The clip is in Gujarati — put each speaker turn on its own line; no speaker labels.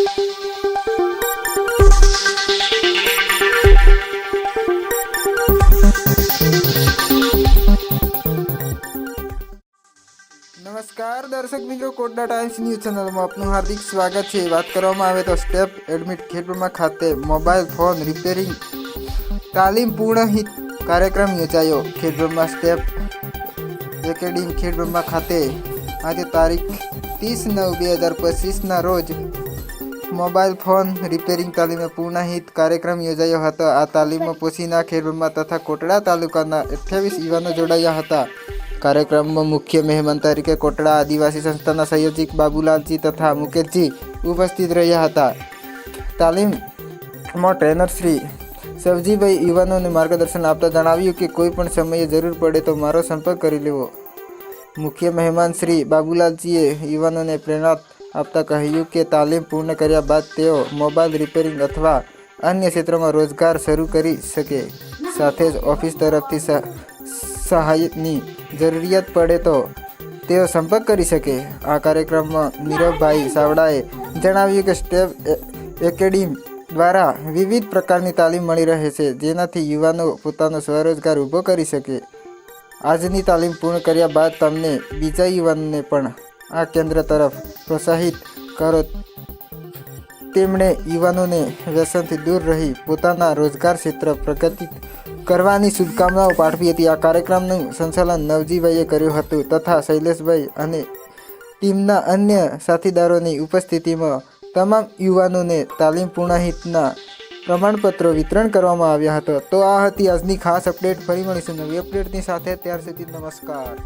નમસ્કાર દર્શક મિત્રો, કોટડા ટાઈમ્સ ન્યૂઝ ચેનલમાં આપનું હાર્દિક સ્વાગત છે. વાત કરવામાં આવે તો સ્ટેપ એડમિટ ખેડબ્રહ્મા ખાતે મોબાઈલ ફોન રિપેરિંગ તાલીમ પૂર્ણ હિત કાર્યક્રમ યોજાયો. ખેડબ્રહ્મા સ્ટેપ એકેડેમી ખેડબ્રહ્મા ખાતે આજે તારીખ ત્રીસ નવ બે હજાર પચીસના રોજ મોબાઈલ ફોન રિપેરિંગ તાલીમ પૂર્ણહિત કાર્યક્રમ યોજાયો હતો. આ તાલીમમાં પોશીના ખેડબ્રહ્મા તથા કોટડા તાલુકાના અઠ્યાવીસ યુવાનો જોડાયા હતા. કાર્યક્રમમાં મુખ્ય મહેમાન તરીકે કોટડા આદિવાસી સંસ્થાના સંયોજક બાબુલાલજી તથા મુકેશજી ઉપસ્થિત રહ્યા હતા. તાલીમમાં ટ્રેનર શ્રી સવજીભાઈ યુવાનોને માર્ગદર્શન આપતા જણાવ્યું કે કોઈ પણ સમયે જરૂર પડે તો મારો સંપર્ક કરી લેવો. મુખ્ય મહેમાન શ્રી બાબુલાલજીએ યુવાનોને પ્રેરણા આપતા કહ્યું કે તાલીમ પૂર્ણ કર્યા બાદ તેઓ મોબાઈલ રિપેરિંગ અથવા અન્ય ક્ષેત્રોમાં રોજગાર શરૂ કરી શકે. સાથે જ ઓફિસ તરફથી સહ- સહાયની જરૂરિયાત પડે તો તેઓ સંપર્ક કરી શકે. આ કાર્યક્રમમાં નીરવભાઈ સાવડાએ જણાવ્યું કે સ્ટેપ એકેડમી દ્વારા વિવિધ પ્રકારની તાલીમ મળી રહે છે, જેનાથી યુવાનો પોતાનો સ્વરોજગાર ઊભો કરી શકે. આજની તાલીમ પૂર્ણ કર્યા બાદ તમને બીજા યુવાનને પણ આ કેન્દ્ર તરફ પ્રોત્સાહિત કરો. તેમણે યુવાનોને વ્યસનથી દૂર રહી પોતાના રોજગાર ક્ષેત્ર પ્રગતિ કરવાની શુભકામનાઓ પાઠવી હતી. આ કાર્યક્રમનું સંચાલન નવજીભાઈએ કર્યું હતું તથા શૈલેષભાઈ અને ટીમના અન્ય સાથીદારોની ઉપસ્થિતિમાં તમામ યુવાનોને તાલીમ પૂર્ણહિતના પ્રમાણપત્રો વિતરણ કરવામાં આવ્યા હતા. તો આ હતી આજની ખાસ અપડેટ. ફરી મળીશું નવી અપડેટની સાથે. ત્યાર સુધી નમસ્કાર.